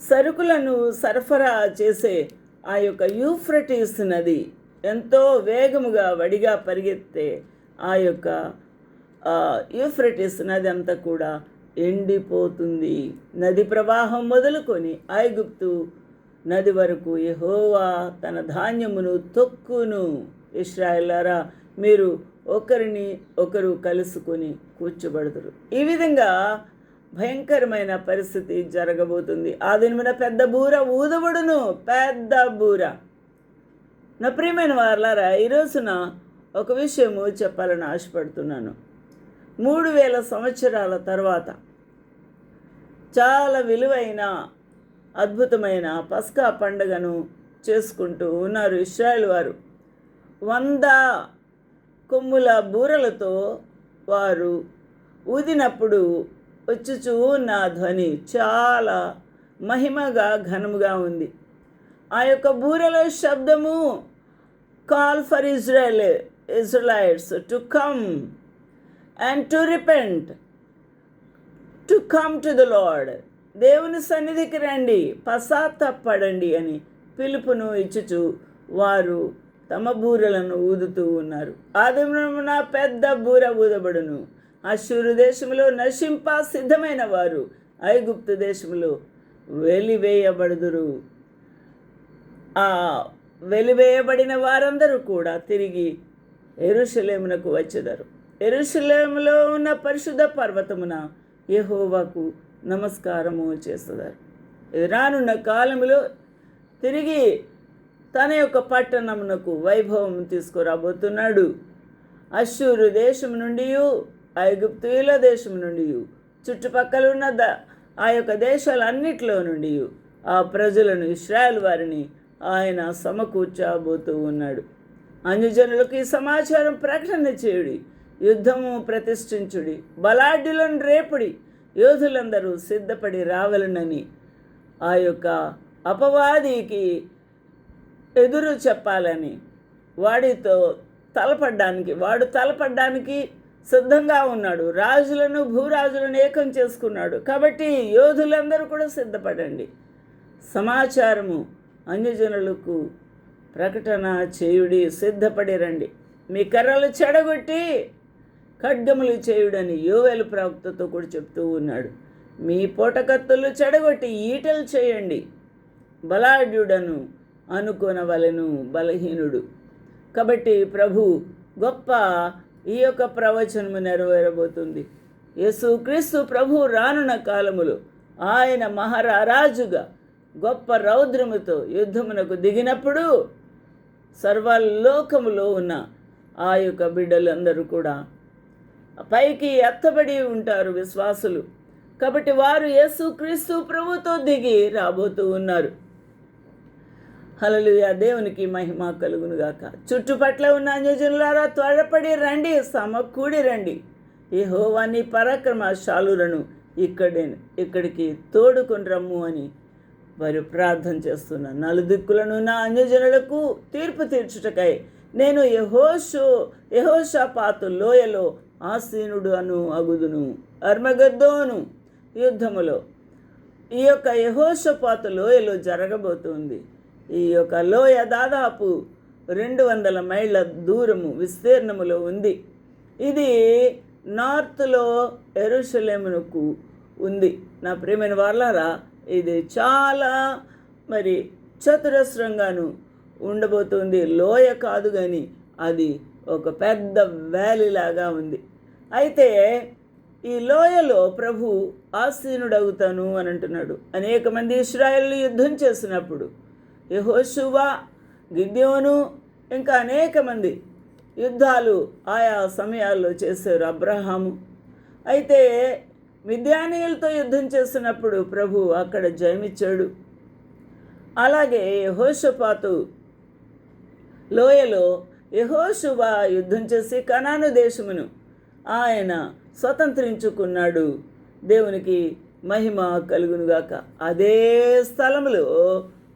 సరుకులను సరఫరా చేసే ఆ యొక్క యూఫ్రటీస్ నది ఎంతో వేగముగా వడిగా పరిగెత్తే ఆ యొక్క యూఫ్రటీస్ నది అంతా కూడా ఎండిపోతుంది. నది ప్రవాహం మొదలుకొని ఐగుప్తు నది వరకు ఎహోవా తన ధాన్యమును తొక్కును. ఇస్రాయలారా మీరు ఒకరిని ఒకరు కలుసుకొని కూర్చోబడదురు. ఈ విధంగా భయంకరమైన పరిస్థితి జరగబోతుంది. ఆ దినమున పెద్ద బూర ఊదబడును. పెద్ద బూర. నా ప్రియమైన వార్లారా ఈ రోజున ఒక విషయము చెప్పాలని ఆశపడుతున్నాను. మూడు వేల సంవత్సరాల తర్వాత చాలా విలువైన అద్భుతమైన పస్కా పండుగను చేసుకుంటూ ఉన్నారు ఇస్రాయల్ వారు. వంద కొమ్ముల బూరలతో వారు ఊదినప్పుడు వచ్చుచూ నా ధ్వని. చాలా మహిమగా ఘనముగా ఉంది. ఆ యొక్క బూరల శబ్దము call for Israel Israelites to come and to repent to come to the lord దేవుని సన్నిధికి రండి పశ్చాత్తాపడండి అని పిలుపును ఇచ్చుచు వారు తమ బూరలను ఊదుతూ ఉన్నారు. ఆదిమున పెద్ద బూర ఊదబడును. అశ్వరు దేశంలో నశింప సిద్ధమైన వారు. ఐగుప్తు దేశంలో వెలివేయబడుదురు. ఆ వెలివేయబడిన వారందరూ కూడా తిరిగి ఎరుషలేమునకు వచ్చేదారు. ఎరుషలేములో ఉన్న పరిశుద్ధ పర్వతమున యహోవాకు నమస్కారము చేస్తున్నారు. రానున్న కాలములో తిరిగి తన యొక్క పట్టణమునకు వైభవం తీసుకురాబోతున్నాడు. అశ్షూరు దేశం నుండి ఐగుప్తుల దేశం నుండి చుట్టుపక్కల ఉన్న ద ఆ యొక్క దేశాలన్నిటిలో నుండి ఆ ప్రజలను ఇస్రాయల్ వారిని ఆయన సమకూర్చబోతూ ఉన్నాడు. అన్యజనులకు ఈ సమాచారం ప్రకటన చేయుడి. యుద్ధము ప్రతిష్ఠించుడి. బలాఢ్యులను రేపుడి. యోధులందరూ సిద్ధపడి రావాలనని ఆ యొక్క అపవాదికి ఎదురు చెప్పాలని వాడితో తలపడ్డానికి వాడు తలపడ్డానికి సిద్ధంగా ఉన్నాడు. రాజులను భూరాజులను ఏకం చేసుకున్నాడు. కాబట్టి యోధులందరూ కూడా సిద్ధపడండి. సమాచారము అన్యజనులకు ప్రకటన చేయుడి సిద్ధపడి రండి. మీ కర్రలు చెడగొట్టి ఖడ్గములు చేయుడని యోవేలు ప్రవక్తతో కూడా చెప్తూ ఉన్నాడు. మీ పోటకత్తులు చెడగొట్టి ఈటలు చేయండి. బలాఢ్యుడను అనుకునవలను బలహీనుడు. కాబట్టి ప్రభు గొప్ప ఈ యొక్క ప్రవచనము నెరవేరబోతుంది. యేసుక్రీస్తు ప్రభు రానున్న కాలములో ఆయన మహారాజుగా గొప్ప రౌద్రముతో యుద్ధమునకు దిగినప్పుడు సర్వలోకములో ఉన్న ఆ యొక్క బిడ్డలందరూ కూడా పైకి ఎత్తబడి ఉంటారు విశ్వాసులు. కాబట్టి వారు యేసుక్రీస్తు ప్రభుతో దిగి రాబోతూ ఉన్నారు. హలలుయ దేవునికి మహిమ కలుగునుగాక. చుట్టుపట్ల ఉన్న అన్యజనులారా త్వరపడి రండి సమకూడి రండి. ఈ హోవాని పరాక్రమశాలులను ఇక్కడే ఇక్కడికి తోడుకొని రమ్ము అని వారు ప్రార్థన చేస్తున్న నలుదిక్కులను నా అన్యజనులకు తీర్పు తీర్చుటకై నేను యహోషు యహోషపాత లోయలో ఆసీనుడు అను అగుదును అర్మగద్దోను యుద్ధములో. ఈ యొక్క యహోషపాతు లోయలో జరగబోతుంది. ఈ యొక్క లోయ దాదాపు రెండు వందల మైళ్ళ దూరము విస్తీర్ణములో ఉంది. ఇది నార్త్లో ఎరుషలేమునకు ఉంది. నా ప్రేమైన వాళ్ళారా ఇది చాలా మరి చతురస్రంగాను ఉండబోతుంది. లోయ కాదు కానీ అది ఒక పెద్ద వ్యాలీ లాగా ఉంది. అయితే ఈ లోయలో ప్రభు ఆసీనుడవుతాను అని అంటున్నాడు. అనేక మంది ఇస్రాయల్ యుద్ధం చేసినప్పుడు యహోశువా గిద్యోను ఇంకా అనేక మంది యుద్ధాలు ఆయా సమయాల్లో చేశారు అబ్రహాము. అయితే మిద్యానీయులతో యుద్ధం చేసినప్పుడు ప్రభు అక్కడ జయమిచ్చాడు. అలాగే యహోషపాతు లోయలో యహోషువ యుద్ధం చేసి కనాను దేశమును ఆయన స్వతంత్రించుకున్నాడు. దేవునికి మహిమ కలుగునుగాక. అదే స్థలములో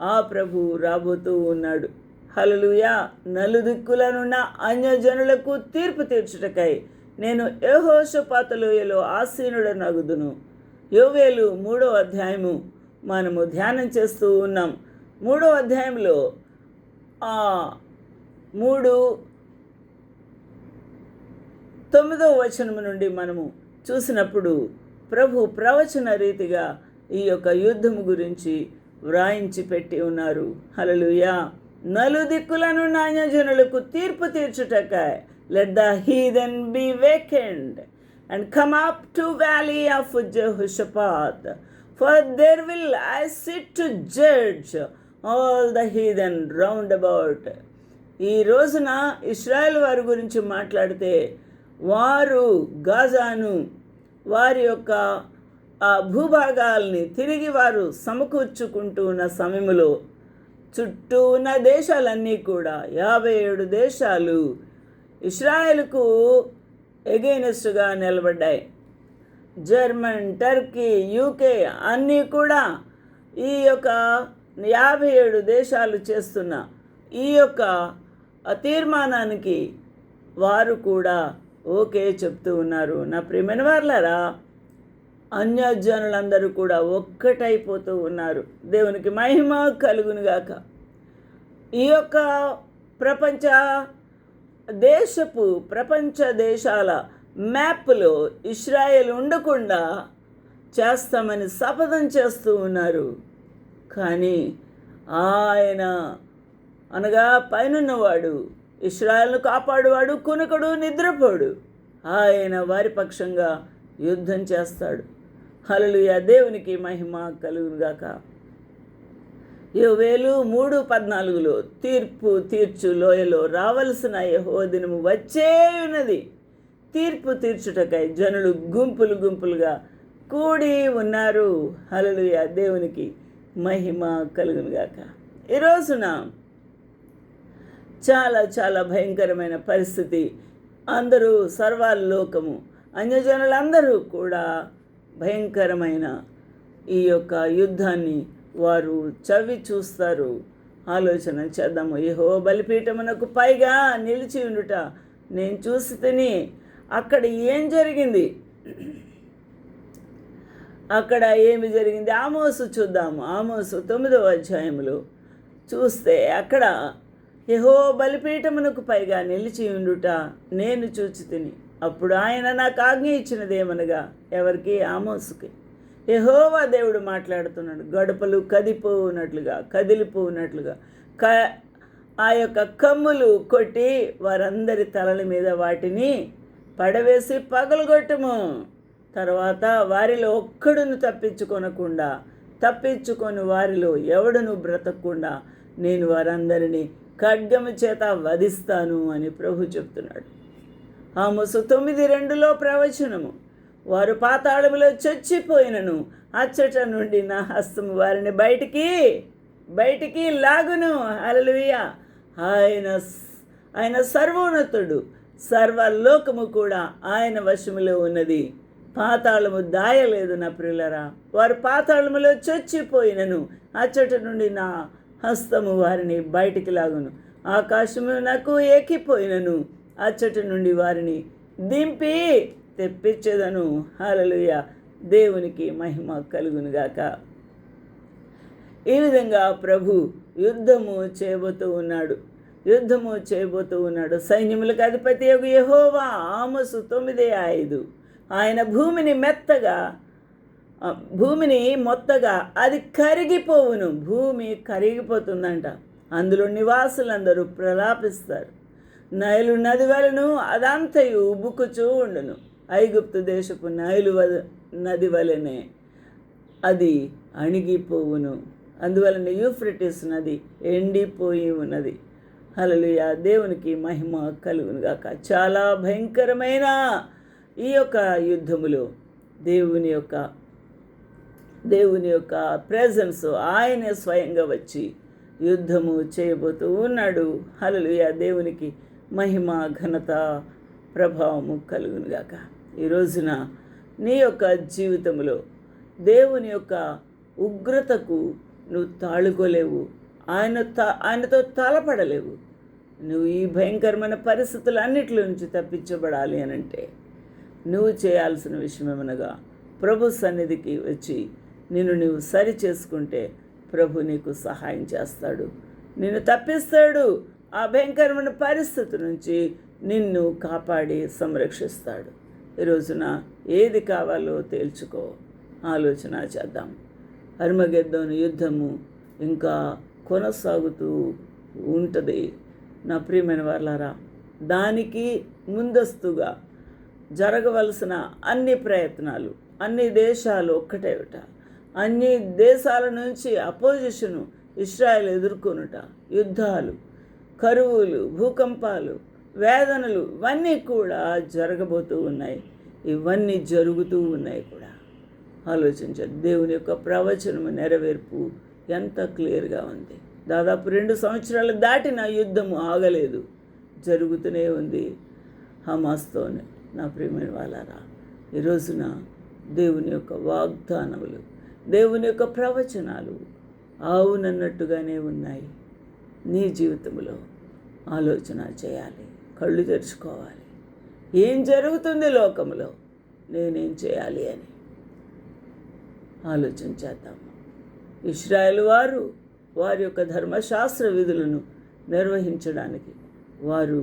ఆ ప్రభు రాబోతూ ఉన్నాడు. హలలుయా నలుదిక్కులనున్న అన్యజనులకు తీర్పు తీర్చుటకై నేను యహోషపాతలోయలో ఆసీనుడనగుదును. యోవేలు మూడో అధ్యాయము. మనము ధ్యానం చేస్తూ ఉన్నాం. మూడో అధ్యాయంలో ఆ మూడు తొమ్మిదవ వచనము నుండి మనము చూసినప్పుడు ప్రభు ప్రవచన రీతిగా ఈ యొక్క యుద్ధము గురించి వ్రాయించి పెట్టి ఉన్నారు. హలలుయా నలుదిక్కులను నాణ్యజనులకు తీర్పు తీర్చుటక let the heathen be wakened and come up to valley of Jehoshaphat for there will I sit to judge all the heathen round about ఈ రోజున ఇస్రాయల్ వారి గురించి మాట్లాడితే వారు గాజాను వారి యొక్క ఆ భూభాగాల్ని తిరిగి వారు సమకూర్చుకుంటూ ఉన్న సమయంలో చుట్టూ ఉన్న దేశాలన్నీ కూడా యాభై ఏడు దేశాలు ఇస్రాయెల్కు ఎగైనెస్ట్గా నిలబడ్డాయి. జర్మన్ టర్కీ యూకే అన్నీ కూడా ఈ యొక్క యాభై ఏడు దేశాలు చేస్తున్న ఈ యొక్క తీర్మానానికి వారు కూడా ఓకే చెప్తూ ఉన్నారు. నా ప్రియమైన వాళ్ళారా అన్యజనులందరూ కూడా ఒక్కటైపోతూ ఉన్నారు. దేవునికి మహిమ కలుగునుగాక. ఈ యొక్క ప్రపంచ దేశపు ప్రపంచ దేశాల మ్యాప్లో ఇస్రాయేల్ ఉండకుండా చేస్తామని శపథం చేస్తూ ఉన్నారు. కానీ ఆయన అనగా పైనున్నవాడు ఇస్రాయల్ను కాపాడువాడు కునుకడు నిద్రపోడు. ఆయన వారి పక్షంగా యుద్ధం చేస్తాడు. హలలుయ దేవునికి మహిమ కలుగుగాక యోవేలు మూడు పద్నాలుగులో తీర్పు తీర్చు లోయలో రావలసిన యహో దినము వచ్చే ఉన్నది. తీర్పు తీర్చుటకై జనులు గుంపులు గుంపులుగా కూడి ఉన్నారు. హలలుయ దేవునికి మహిమ కలుగునుగాక. ఈ రోజున చాలా చాలా భయంకరమైన పరిస్థితి. అందరూ సర్వాలోకము అన్యజనులందరూ కూడా భయంకరమైన ఈ యొక్క యుద్ధాన్ని వారు చవి చూస్తారు. ఆలోచన చేద్దాము. ఏహో బలిపీఠమునకు పైగా నిలిచి ఉండుట నేను చూసి తిని అక్కడ ఏం జరిగింది? అక్కడ ఏమి జరిగింది? ఆమోసు చూద్దాము. ఆమోసు తొమ్మిదవ అధ్యాయంలో చూస్తే అక్కడ యహో బలిపీఠమునకు పైగా నిలిచి ఉండుట నేను చూచి తిని అప్పుడు ఆయన నాకు ఆజ్ఞ ఇచ్చినదేమనగా ఎవరికి? ఆమోసుకి. యహోవా దేవుడు మాట్లాడుతున్నాడు. గడపలు కదిపోనట్లుగా కదిలిపోనట్లుగా క ఆ యొక్క కమ్ములు కొట్టి వారందరి తలల మీద వాటిని పడవేసి పగలగొట్టము. తర్వాత వారిలో ఒక్కడును తప్పించుకొనకుండా తప్పించుకొని వారిలో ఎవడును బ్రతకకుండా నేను వారందరినీ ఖడ్గము చేత వధిస్తాను అని ప్రభు చెప్తున్నాడు. ఆమోసు తొమ్మిది రెండులో ప్రవచనము. వారు పాతాళములో చచ్చిపోయినను. అచ్చట నుండి నా హస్తము వారిని బయటికి బయటికి లాగును. అలలుయ ఆయన ఆయన సర్వోన్నతుడు. సర్వలోకము కూడా ఆయన వశములో ఉన్నది. పాతాళము దాయలేదు నా ప్రిల్లరా వారు పాతాళములో చొచ్చిపోయినను. అచ్చట నుండి నా హస్తము వారిని బయటికి లాగును. ఆకాశము నాకు ఏకిపోయినను అచ్చటి నుండి వారిని దింపి తెప్పించేదను. హలలుయ దేవునికి మహిమ కలుగునుగాక. ఈ విధంగా ప్రభు యుద్ధము చేయబోతూ ఉన్నాడు. యుద్ధము చేయబోతూ ఉన్నాడు. సైన్యములకు అధిపతి యొక్క యహోవా. ఆమసు తొమ్మిది ఐదు. ఆయన భూమిని మెత్తగా భూమిని మొత్తగా అది కరిగిపోవును. భూమి కరిగిపోతుందంట. అందులో నివాసులందరూ ప్రలాపిస్తారు. నైలు నది వలను అదంతయు ఉబ్బుకుచూ ఉండును. ఐగుప్తు దేశపు నైలు నది వలనే అది అణిగిపోవును. అందువలన యూఫ్రిటిస్ నది ఎండిపోయి ఉన్నది హలలుయ దేవునికి మహిమ కలుగునుగాక చాలా భయంకరమైన ఈ యొక్క యుద్ధములో. దేవుని యొక్క దేవుని యొక్క ప్రెజెన్స్ ఆయనే స్వయంగా వచ్చి యుద్ధము చేయబోతూ ఉన్నాడు. హలలుయ దేవునికి మహిమ ఘనత ప్రభావము కలుగునుగాక. ఈ రోజున నీ యొక్క జీవితంలో దేవుని యొక్క ఉగ్రతకు నువ్వు తాళుకోలేవు. ఆయన తా ఆయనతో తలపడలేవు. నువ్వు ఈ భయంకరమైన పరిస్థితులన్నిటి నుంచి తప్పించబడాలి అని అంటే నువ్వు చేయాల్సిన విషయం ఏమనగా ప్రభు సన్నిధికి వచ్చి నిన్ను నీవు సరి చేసుకుంటే ప్రభు నీకు సహాయం చేస్తాడు. నిన్ను తప్పిస్తాడు. ఆ భయంకరమైన పరిస్థితి నుంచి నిన్ను కాపాడి సంరక్షిస్తాడు. ఈ రోజున ఏది కావాలో తేల్చుకో. ఆలోచన చేద్దాం. హర్మగెద్దోని యుద్ధము ఇంకా కొనసాగుతూ ఉంటుంది. నా ప్రియమైన వాళ్ళారా దానికి ముందస్తుగా జరగవలసిన అన్ని ప్రయత్నాలు అన్ని దేశాలు ఒక్కటేవిట అన్ని దేశాల నుంచి అపోజిషను ఇస్రాయల్ ఎదుర్కొనుట. యుద్ధాలు కరువులు భూకంపాలు వేదనలు ఇవన్నీ కూడా జరగబోతూ ఉన్నాయి. ఇవన్నీ జరుగుతూ ఉన్నాయి కూడా. ఆలోచించారు దేవుని యొక్క ప్రవచనము నెరవేర్పు ఎంత క్లియర్గా ఉంది. దాదాపు రెండు సంవత్సరాలు దాటిన యుద్ధము ఆగలేదు. జరుగుతూనే ఉంది. హమాస్తోనే నా ప్రియమైన వాళ్ళారా ఈ రోజున దేవుని యొక్క వాగ్దానములు దేవుని యొక్క ప్రవచనాలు ఆవునన్నట్టుగానే ఉన్నాయి. నీ జీవితంలో ఆలోచన చేయాలి కళ్ళు తెరుచుకోవాలి. ఏం జరుగుతుంది లోకంలో? నేనేం చేయాలి అని ఆలోచన చేద్దాము ఇస్రాయల్ వారు వారి యొక్క ధర్మశాస్త్ర విధులను నిర్వహించడానికి వారు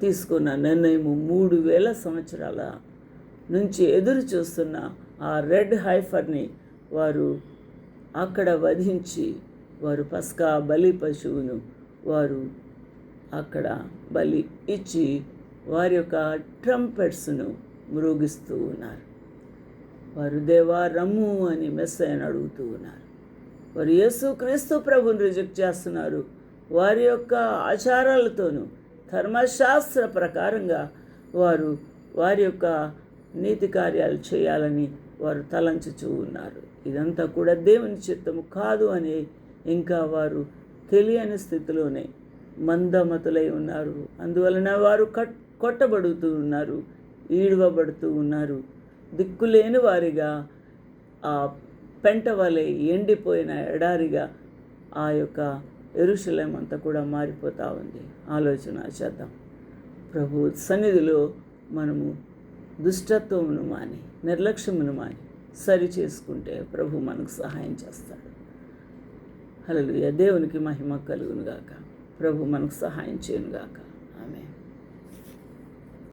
తీసుకున్న నిర్ణయము మూడు వేల సంవత్సరాల నుంచి ఎదురు చూస్తున్న ఆ రెడ్ హైఫర్ని వారు అక్కడ వధించి వారు పస్కా బలి పశువును వారు అక్కడ బలి ఇచ్చి వారి యొక్క ట్రంపెట్స్ను మ్రోగిస్తూ ఉన్నారు. వారు దేవా రమ్ము అని మెస్సయ్యను అడుగుతూ ఉన్నారు. వారు యేసు క్రీస్తు ప్రభుని రిజెక్ట్ చేస్తున్నారు. వారి యొక్క ఆచారాలతోనూ ధర్మశాస్త్ర ప్రకారంగా వారు వారి యొక్క నీతి కార్యాలు చేయాలని వారు తలంచుచూ ఉన్నారు. ఇదంతా కూడా దేవుని చిత్తము కాదు అని ఇంకా వారు తెలియని స్థితిలోనే మందమతులై ఉన్నారు. అందువలన వారు కట్ కొట్టబడుతూ ఉన్నారు ఈడవబడుతూ ఉన్నారు. దిక్కులేని వారిగా ఆ పెంట వలె ఎండిపోయిన ఎడారిగా ఆ యొక్క ఎరుశలం అంతా కూడా మారిపోతూ ఉంది. ఆలోచన చేద్దాం. ప్రభు సన్నిధిలో మనము దుష్టత్వమును మాని నిర్లక్ష్యమును మాని సరి చేసుకుంటే ప్రభు మనకు సహాయం చేస్తాడు. హలలుయ దేవునికి మహిమ కలుగునుగాక. ప్రభు మనకు సహాయం చేయనుగాక.